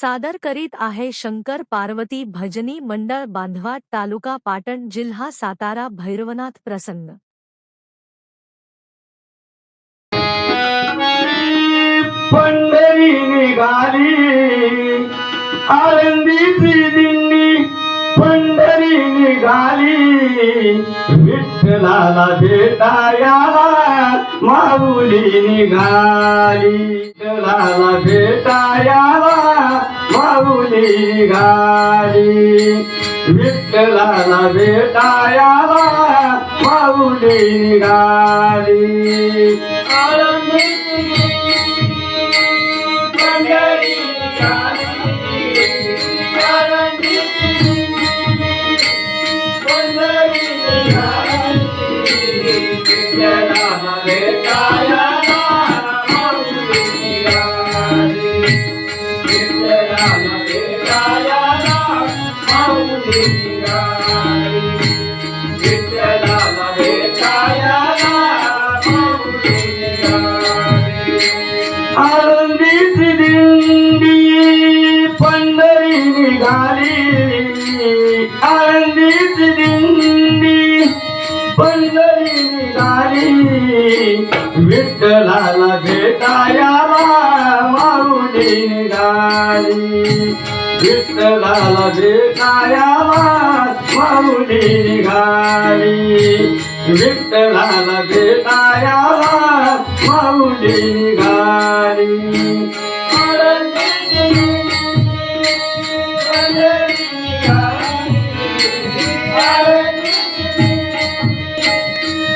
सादर करीत आहे शंकर पार्वती भजनी मंडळ बांधवा तालुका पाटण जिल्हा सातारा भैरवनाथ प्रसन्न पंढरी निघाली. आळंदीची पंढरी निघाली. विठ्ठलाला भेटायाला माऊली निघाली. विठ्ठलाला भेटायाला माऊली निघाली. विठ्ठलाला भेटायाला माऊली निघाली. आळंदीची पंढरी निघाली आनंदीची दिंडी पंढरी निघाली विठ्ठलाला भेटायाला माऊली निघाली. विठ्ठलाला भेटायाला माऊली निघाली. विठ्ठलाला भेटायाला माऊली निघाली.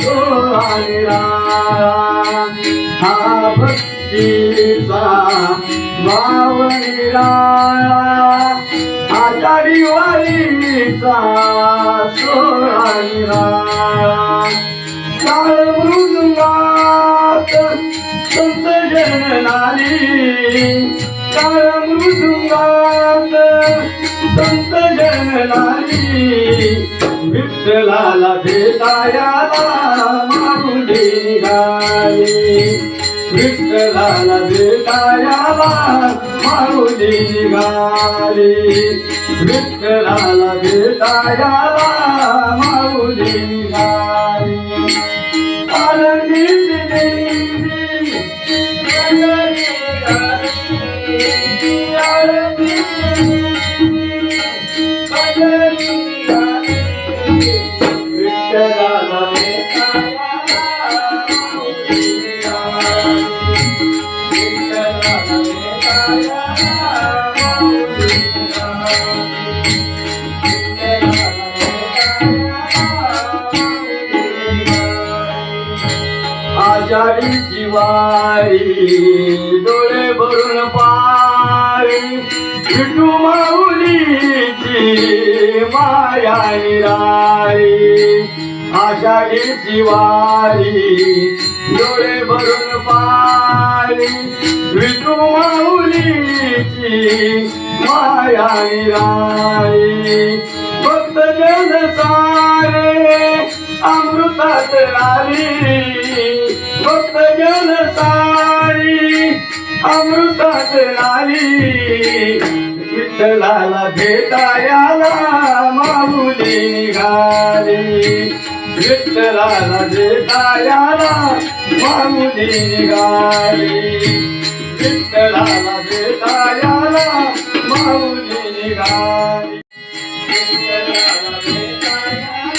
सोहळा हा भक्तीचा बावळा आषाढी वारीचा सोहळा काळ मृदुंगात संत जननाली काळ मृदुंगात संत जननाली विठ्ठलाला भेटायाला माऊली निघाली. विठ्ठलाला भेटायाला माऊली निघाली. विठ्ठलाला भेटायाला माऊली निघाली. आषाढी जिवारी डोळे भरून पारी विठू माऊलीची माया निराई आषाढी जिवारी डोळे भरून पारी. विठू माऊलीची माया निराळी. भक्त जन सारे अमृतात राली भक्त जन सारी अमृतात आली विठ्ठलाला भेटायाला माऊली निघाली. विठ्ठलाला भेटायाला माऊली निघाली. विठ्ठलाला भेटायाला माऊली निघाली. विठ्ठलाला भेटायाला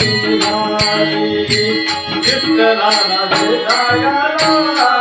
माऊली निघाली.